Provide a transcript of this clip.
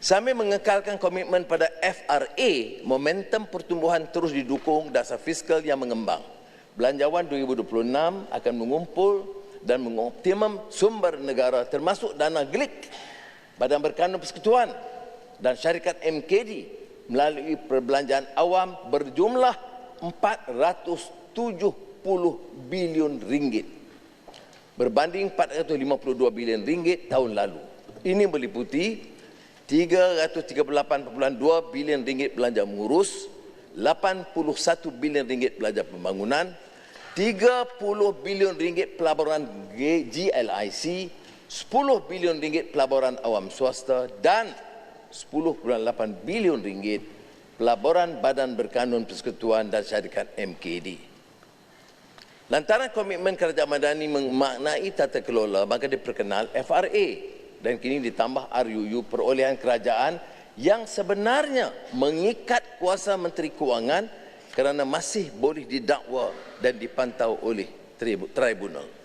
Sambil mengekalkan komitmen pada FRA, momentum pertumbuhan terus didukung dasar fiskal yang mengembang. Belanjawan 2026 akan mengumpul dan mengoptimum sumber negara termasuk dana GLIK, Badan Berkanun Persekutuan dan syarikat MKD melalui perbelanjaan awam berjumlah 470 bilion ringgit berbanding 452 bilion ringgit tahun lalu. Ini meliputi 338.2 bilion ringgit belanja mengurus, 81 bilion ringgit belanja pembangunan, 30 bilion ringgit pelaburan GLIC, 10 bilion ringgit pelaburan awam swasta dan 10.8 bilion ringgit pelaburan Badan Berkanun Persekutuan dan syarikat MKD. Lantaran komitmen kerajaan madani memaknai tata kelola, maka diperkenal FRA dan kini ditambah RUU perolehan kerajaan yang sebenarnya mengikat kuasa Menteri Kewangan kerana masih boleh didakwa dan dipantau oleh tribunal.